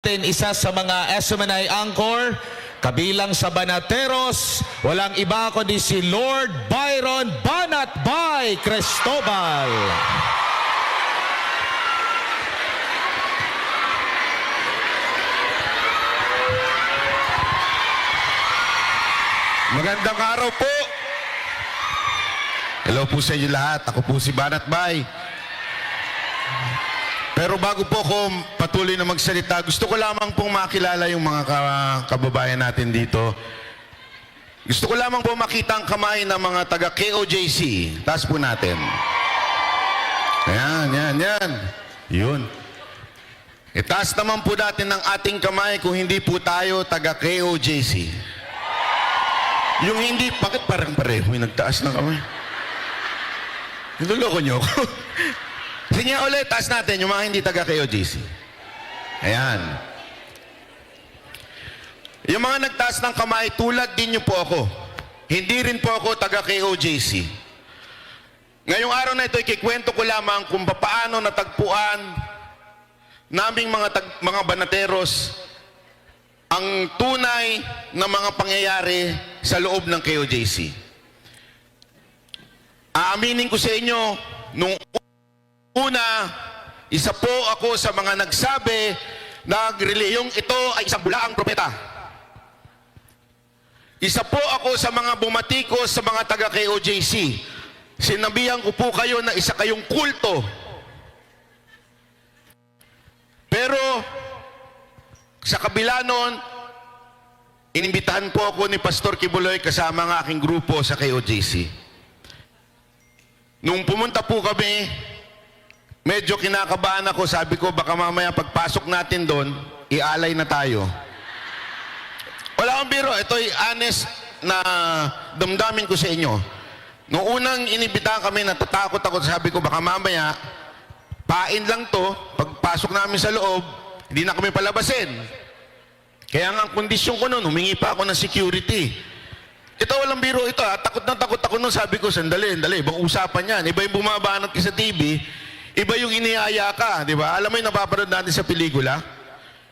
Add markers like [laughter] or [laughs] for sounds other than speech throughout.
natin isa sa mga SMNI Anchor, kabilang sa Banateros, walang iba kundi si Lord Byron Banat Bay Cristobal. Magandang araw po. Hello po sa inyo lahat. Ako po si Banat Bay. Pero bago po ako patuloy na magsalita, gusto ko lamang pong makilala yung mga ka- kababayan natin dito. Gusto ko lamang po makita ang kamay ng mga taga KOJC. Taas po natin. Ayan, yan, yan. Yun. Itaas naman po natin ng ating kamay kung hindi po tayo taga KOJC. Yung hindi, bakit parang pareho yung nagtaas ng kamay? Niloloko niyo ako. [laughs] Sige nga ulit, taas natin yung mga hindi taga KOGC. Ayan. Yung mga nagtaas ng kamay, tulad din niyo po ako. Hindi rin po ako taga KOJC. Ngayong araw na ito, ikikwento ko lamang kung paano natagpuan naming mga, tag, mga banateros ang tunay na mga pangyayari sa loob ng KOJC. Aaminin ko sa inyo, nung una, isa po ako sa mga nagsabi na reliyong ito ay isang bulaang propeta. Isa po ako sa mga bumatikos sa mga taga KOJC. Sinabihan ko po kayo na isa kayong kulto. Pero sa kabila nun, inimbitahan po ako ni Pastor Kibuloy kasama ng aking grupo sa KOJC. Nung pumunta po kami, medyo kinakabahan ako. Sabi ko, baka mamaya pagpasok natin doon, ialay na tayo. Wala akong biro. Ito'y honest na damdamin ko sa inyo. Nung unang inibitahan kami, natatakot ako. Sabi ko, baka mamaya, pain lang to. Pagpasok namin sa loob, hindi na kami palabasin. Kaya nga ang kondisyon ko noon, humingi pa ako ng security. Ito walang biro ito ha. Takot na takot ako noon. Sabi ko, sandali, sandali. Ibang usapan yan. Iba yung bumabanat ka sa TV. Iba yung iniyaya ka. Di ba? Alam mo yung napapanood natin sa pelikula?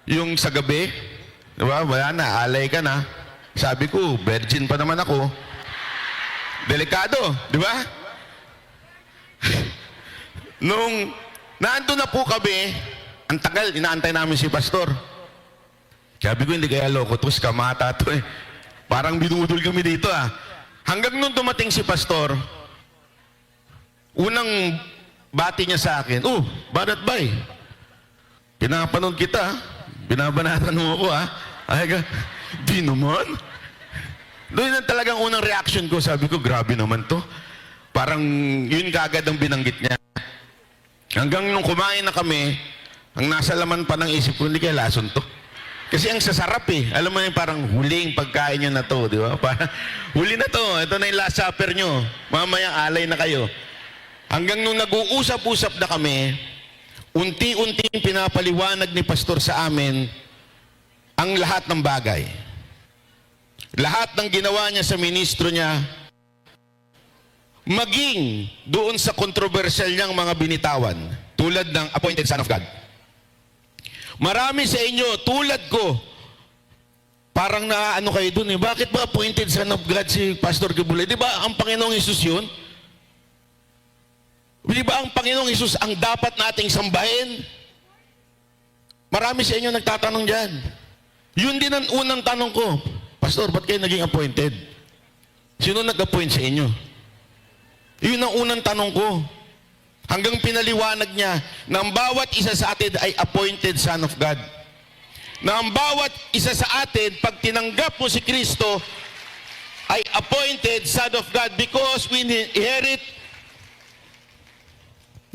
Yung sa gabi. Di ba? Wala na. Alay ka na. Sabi ko, virgin pa naman ako. Delikado. Di ba? [laughs] Nung naando na po kami, ang tagal, inaantay namin si Pastor. Sabi ko, hindi kaya loko to, kamata to eh. Parang binudol kami dito ah. Hanggang nung dumating si Pastor, unang bati niya sa akin, Oh, Banat Bay, pinapanood kita, binabanatan mo ako ah. Ay ka, di naman. Doon na talagang unang reaction ko, sabi ko, grabe naman to. Parang yun kagad ang binanggit niya. Hanggang nung kumain na kami, ang nasa laman pa ng isip ko, hindi kaya lason to. Kasi ang sasarap eh. Alam mo yung parang huling pagkain nyo na to, di ba? [laughs] Parang, huli na to. Ito na yung last supper nyo. Mamaya alay na kayo. Hanggang nung nag-uusap-usap na kami, unti-unting pinapaliwanag ni Pastor sa amin ang lahat ng bagay. Lahat ng ginawa niya sa ministro niya, maging doon sa kontrobersyal niyang mga binitawan, tulad ng appointed son of God. Marami sa inyo, tulad ko, parang naano kayo dun eh. Bakit ba appointed son of God si Pastor Gabulay? Di ba ang Panginoong Isus yun? Di ba ang Panginoong Isus ang dapat nating sambahin? Marami sa inyo nagtatanong dyan. Yun din ang unang tanong ko. Pastor, ba't kayo naging appointed? Sino nag-appoint sa inyo? Yun ang unang tanong ko. Hanggang pinaliwanag niya na ang bawat isa sa atin ay appointed son of God. Na ang bawat isa sa atin, pag tinanggap mo si Kristo, ay appointed son of God because we inherit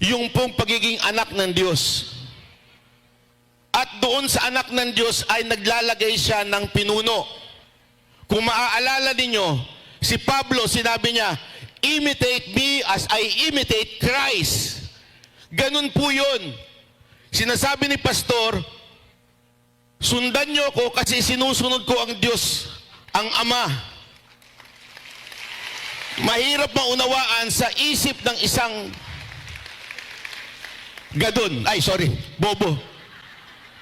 yung pong pagiging anak ng Diyos. At doon sa anak ng Diyos ay naglalagay siya ng pinuno. Kung maaalala ninyo, si Pablo sinabi niya, imitate me as I imitate Christ. Ganun po yun. Sinasabi ni Pastor, sundan niyo ako kasi sinusunod ko ang Diyos, ang Ama. Mahirap maunawaan sa isip ng isang gadon. Ay, sorry, bobo.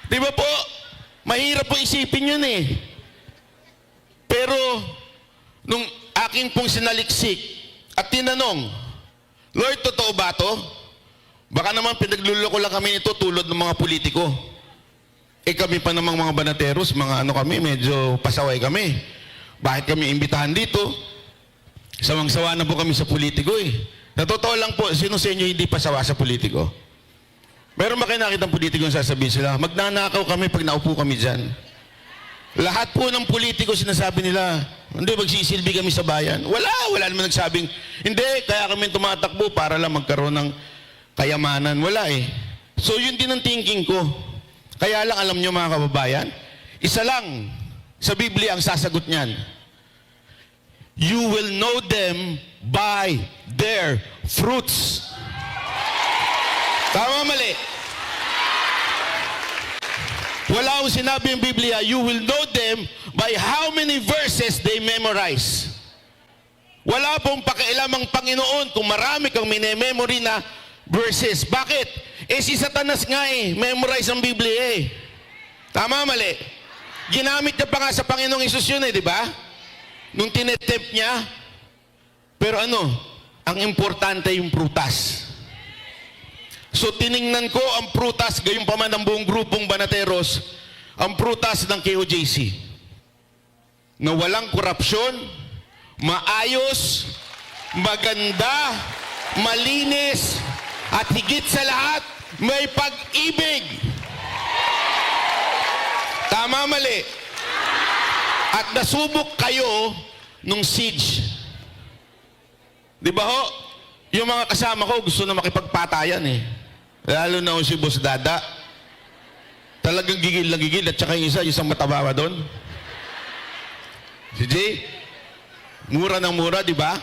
Di ba po? Mahirap po isipin yun eh. Pero, nung aking pong sinaliksik at tinanong, Lord, totoo ba to? Baka naman pinagluloko lang kami nito tulad ng mga politiko. Eh kami pa namang mga banateros, mga ano kami, medyo pasaway kami. Bakit kami imbitahan dito? Sawang-sawa na po kami sa politiko eh. Sa totoo lang po, sino sa inyo hindi pasawa sa politiko? Meron ba kayo nakitang politiko yung sasabihin sila, magnanakaw kami pag naupo kami dyan. Lahat po ng politiko sinasabi nila, hindi, magsisilbi kami sa bayan. Wala, wala naman nagsabing, hindi, kaya kami tumatakbo para lang magkaroon ng kayamanan. Wala eh. So yun din ang thinking ko. Kaya lang alam nyo mga kababayan, isa lang sa Biblia ang sasagot niyan. You will know them by their fruits. Tama mali? Wala akong sinabi yung Biblia, you will know them by how many verses they memorize. Wala pong pakialam ang Panginoon kung marami kang minememory na verses. Bakit? Eh si Satanas nga eh, memorize ang Biblia eh. Tama mali? Ginamit niya pa nga sa Panginoong Isus yun eh, di ba? Nung tinetempt niya. Pero ano, ang importante yung prutas. So tiningnan ko ang prutas, gayon pa man ang buong grupong Banateros, ang prutas ng KOJC. Na walang korupsyon, maayos, maganda, malinis, at higit sa lahat, may pag-ibig. Tama mali. At nasubok kayo nung siege. Di ba ho? Yung mga kasama ko gusto na makipagpatayan eh. Lalo na si Boss Dada. Talagang gigil na gigil at saka yung isa, isang matabawa doon. Si Jay, mura ng mura, di ba?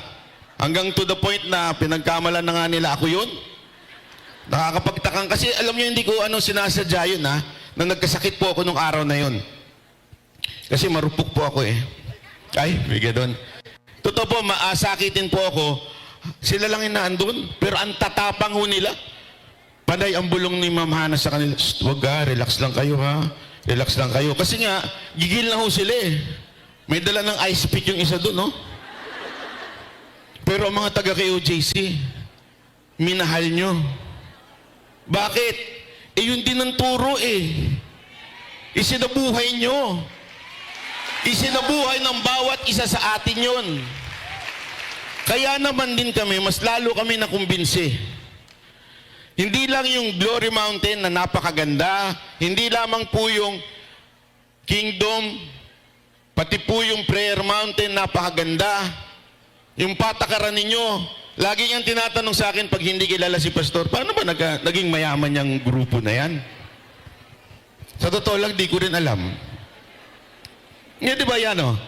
Hanggang to the point na pinagkamalan na nga nila ako yun. Nakakapagtakang kasi alam niyo hindi ko ano sinasadya yun ha, na nagkasakit po ako nung araw na yun. Kasi marupok po ako eh. Ay, may doon. Totoo po, maasakitin po ako. Sila lang yung naandun, pero ang tatapang ho nila. Panay ang bulong ni Ma'am Hana sa kanila, "Shh, wag ha, relax lang kayo ha. Relax lang kayo. Kasi nga, gigil na ho sila eh. May dala ng ice pick yung isa doon, no? Pero ang mga taga KOJC, minahal nyo. Bakit? Eh yun din ang turo eh. Isinabuhay nyo. Isinabuhay ng bawat isa sa atin yon. Kaya naman din kami, mas lalo kami nakumbinsi. Hindi lang yung Glory Mountain na napakaganda, hindi lamang po yung Kingdom, pati po yung Prayer Mountain napakaganda. Yung patakaran ninyo, lagi niyang tinatanong sa akin pag hindi kilala si Pastor, paano ba nag- naging mayaman yung grupo na yan? Sa totoo lang, di ko rin alam. Nga di ba yan oh?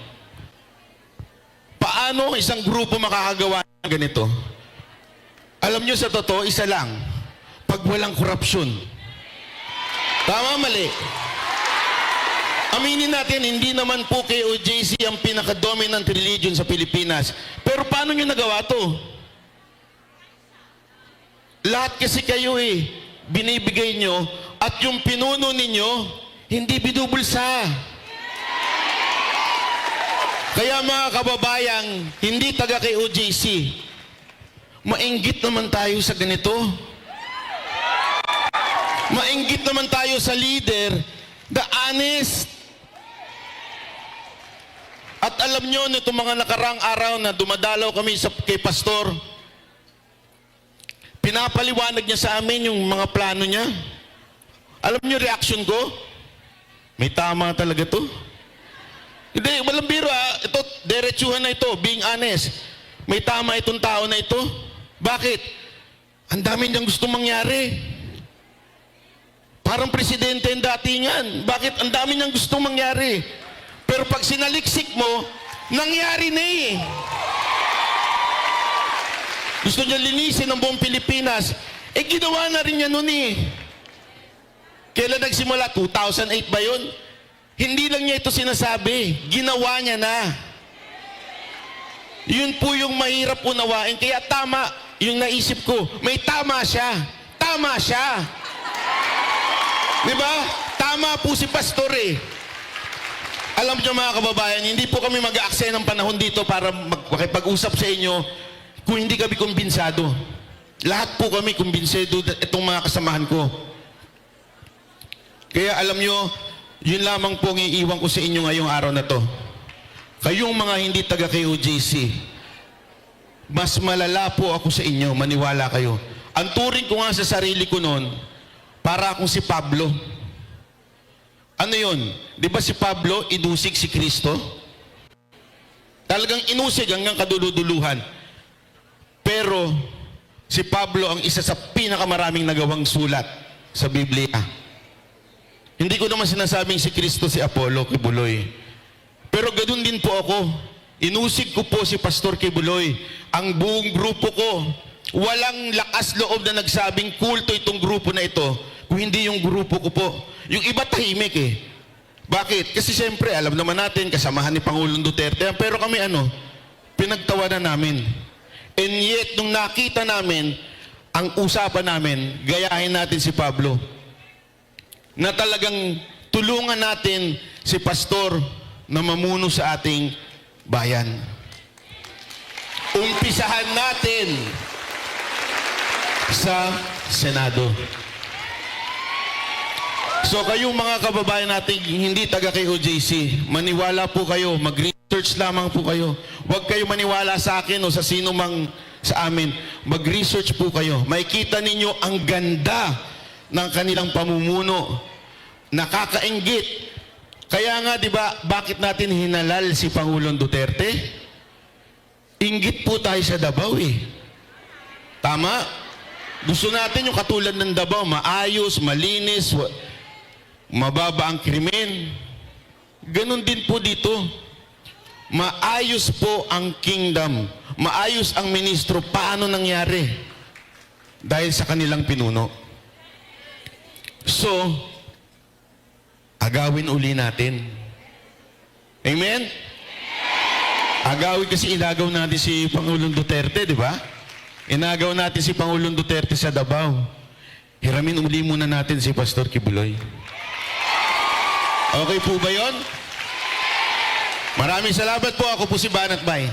Paano isang grupo makakagawa ng ganito? Alam nyo sa totoo, isa lang. Pag walang korupsyon. Tama mali. Aminin natin, hindi naman po KOJC ang pinaka-dominant religion sa Pilipinas. Pero paano nyo nagawa to? Lahat kasi kayo eh, binibigay nyo at yung pinuno ninyo, hindi binubulsa. Kaya mga kababayang, hindi taga kay OJC, mainggit naman tayo sa ganito. Mainggit naman tayo sa leader, the honest. At alam nyo, nito mga nakarang araw na dumadalaw kami sa, kay pastor, pinapaliwanag niya sa amin yung mga plano niya. Alam nyo reaction ko? May tama talaga to. Hindi, walang biro ah. Ito, diretsuhan na ito, being honest. May tama itong tao na ito. Bakit? Ang dami niyang gusto mangyari. Parang presidente ang datingan. Bakit? Ang dami niyang gusto mangyari. Pero pag sinaliksik mo, nangyari na eh. Gusto niya linisin ang buong Pilipinas. Eh, ginawa na rin niya noon eh. Kailan nagsimula? 2008 ba yun? Hindi lang niya ito sinasabi. Ginawa niya na. Yun po yung mahirap unawain. Kaya tama yung naisip ko. May tama siya. Tama siya. Di ba? Tama po si Pastor eh. Alam niyo mga kababayan, hindi po kami mag-aaksaya ng panahon dito para makipag-usap sa inyo kung hindi kami kumbinsado. Lahat po kami kumbinsado itong mga kasamahan ko. Kaya alam nyo, yun lamang po ang iiwan ko sa inyo ngayong araw na to. Kayong mga hindi taga KOJC, mas malala po ako sa inyo, maniwala kayo. Ang turing ko nga sa sarili ko noon, para akong si Pablo. Ano yun? Di ba si Pablo, inusig si Kristo? Talagang inusig hanggang kaduluduluhan. Pero si Pablo ang isa sa pinakamaraming nagawang sulat sa Biblia. Hindi ko naman sinasabing si Kristo si Apollo Kibuloy. Pero ganoon din po ako. Inusig ko po si Pastor Kibuloy. Ang buong grupo ko, walang lakas loob na nagsabing kulto itong grupo na ito kung hindi yung grupo ko po. Yung iba tahimik eh. Bakit? Kasi siyempre, alam naman natin, kasamahan ni Pangulong Duterte. Pero kami ano, pinagtawanan namin. And yet, nung nakita namin, ang usapan namin, gayahin natin si Pablo na talagang tulungan natin si pastor na mamuno sa ating bayan. Umpisahan natin sa Senado. So kayong mga kababayan natin hindi taga kay OJC, maniwala po kayo, mag-research lamang po kayo. Huwag kayo maniwala sa akin o sa sino mang sa amin. Mag-research po kayo. Makikita ninyo ang ganda ng kanilang pamumuno. Nakakaingit. Kaya nga, di ba, bakit natin hinalal si Pangulong Duterte? Inggit po tayo sa Davao eh. Tama? Gusto natin yung katulad ng Davao, maayos, malinis, mababa ang krimen. Ganon din po dito. Maayos po ang kingdom. Maayos ang ministro. Paano nangyari? Dahil sa kanilang pinuno. So, agawin uli natin. Amen? Agawin kasi inagaw natin si Pangulong Duterte, di ba? Inagaw natin si Pangulong Duterte sa Davao. Hiramin uli muna natin si Pastor Kibuloy. Okay po ba yon? Maraming salamat po. Ako po si Banat Bay.